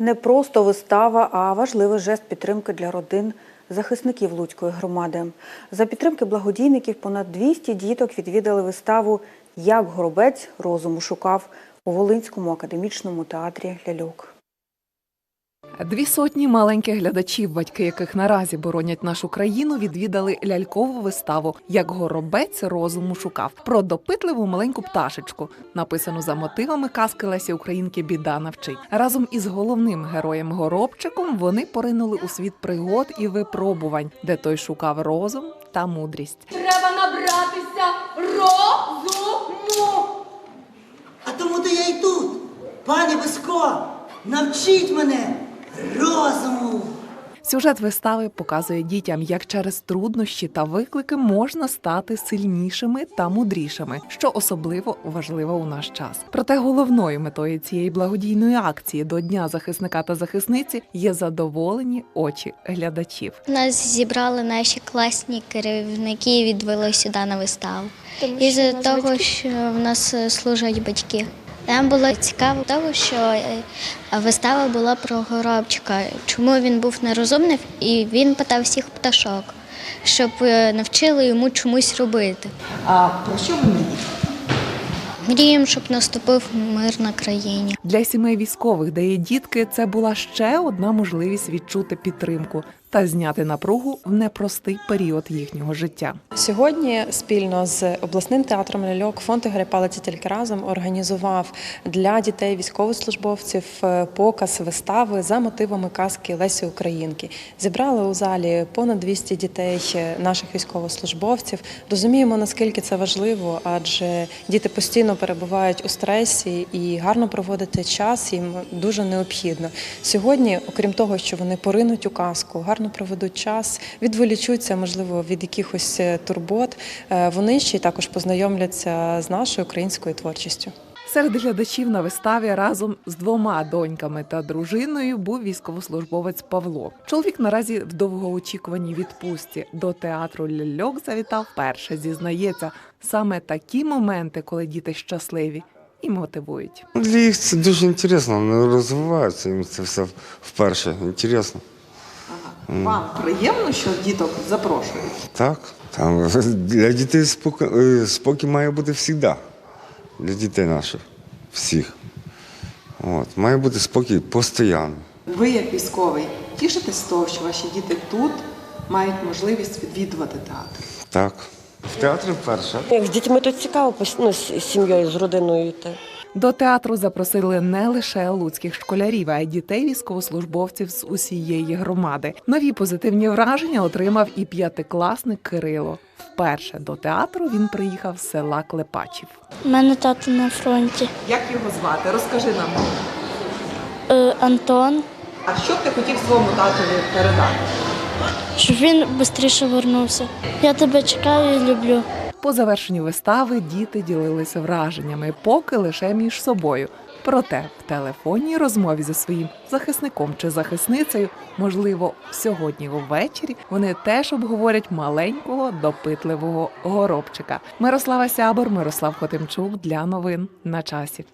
Не просто вистава, а важливий жест підтримки для родин захисників Луцької громади. За підтримки благодійників понад 200 діток відвідали виставу Як горобець розуму шукав у Волинському академічному театрі Ляльок. Дві сотні маленьких глядачів, батьки яких наразі боронять нашу країну, відвідали лялькову виставу Як горобець розуму шукав про допитливу маленьку пташечку, написану за мотивами казки Лесі Українки Біда навчить. Разом із головним героєм горобчиком вони поринули у світ пригод і випробувань, де той шукав розум та мудрість. Треба набратися розуму. А тому то я й тут. Пане Беско, навчіть мене розуму. Сюжет вистави показує дітям, як через труднощі та виклики можна стати сильнішими та мудрішими, що особливо важливо у наш час. Проте головною метою цієї благодійної акції до Дня захисника та захисниці є задоволені очі глядачів. Нас зібрали наші класні керівники і відвели сюди на виставу. І за того, що в нас служать батьки. Нам було цікаво того, що е, вистава була про горобчика. Чому він був нерозумний, і він питав всіх пташок, щоб е, навчили йому чомусь робити. А про що ви мрієте? Мріємо, щоб наступив мир на країні. Для сімей військових, де є дітки, це була ще одна можливість відчути підтримку та зняти напругу в непростий період їхнього життя. Сьогодні спільно з обласним театром ляльок фонд Ігоря Палиці тільки разом організував для дітей військовослужбовців е, показ вистави за мотивами казки Лесі Українки. Зібрали у залі понад 200 дітей е, наших військовослужбовців. Розуміємо, наскільки це важливо, адже діти постійно перебувають у стресі і гарно проводити час їм дуже необхідно. Сьогодні, окрім того, що вони поринуть у казку, гарно проведуть час, відволічуться, можливо, від якихось е, турбот. е, Вони ще й також познайомляться з нашою українською творчістю. Серед глядачів на виставі разом з двома доньками та дружиною був військовослужбовець Павло. Чоловік наразі в довгоочікуваній відпустці до театру ляльок завітав перше. Зізнається, саме такі моменти, коли діти щасливі і мотивують. Для їх це дуже інтересно, вони розвиваються, їм це все вперше. Інтересно. Вам приємно, що діток запрошують? Так. Там для дітей спокій, е, спокій має бути завжди. Для дітей наших. Всіх. От. Має бути спокій постійно. Ви, як військовий, тішитесь з того, що ваші діти тут мають можливість відвідувати театр? Так. В театрі вперше. Як з дітьми тут цікаво, ну, з з сім'єю, з родиною йти. До театру запросили не лише луцьких школярів, а й дітей військовослужбовців з усієї громади. Нові позитивні враження отримав і п'ятикласник Кирило. Вперше до театру він приїхав з села Клепачів. У мене тато на фронті. Як його звати? Розкажи нам. Е, Антон, А що б ти хотів своєму татові передати? щоб він швидше вернувся. Я тебе чекаю і люблю. По завершенню вистави діти ділилися враженнями, поки лише між собою. Проте в телефонній розмові зі своїм захисником чи захисницею, можливо, сьогодні увечері вони теж обговорять маленького допитливого горобчика. Мирослава Сябор, Мирослав Хотимчук для новин на часі.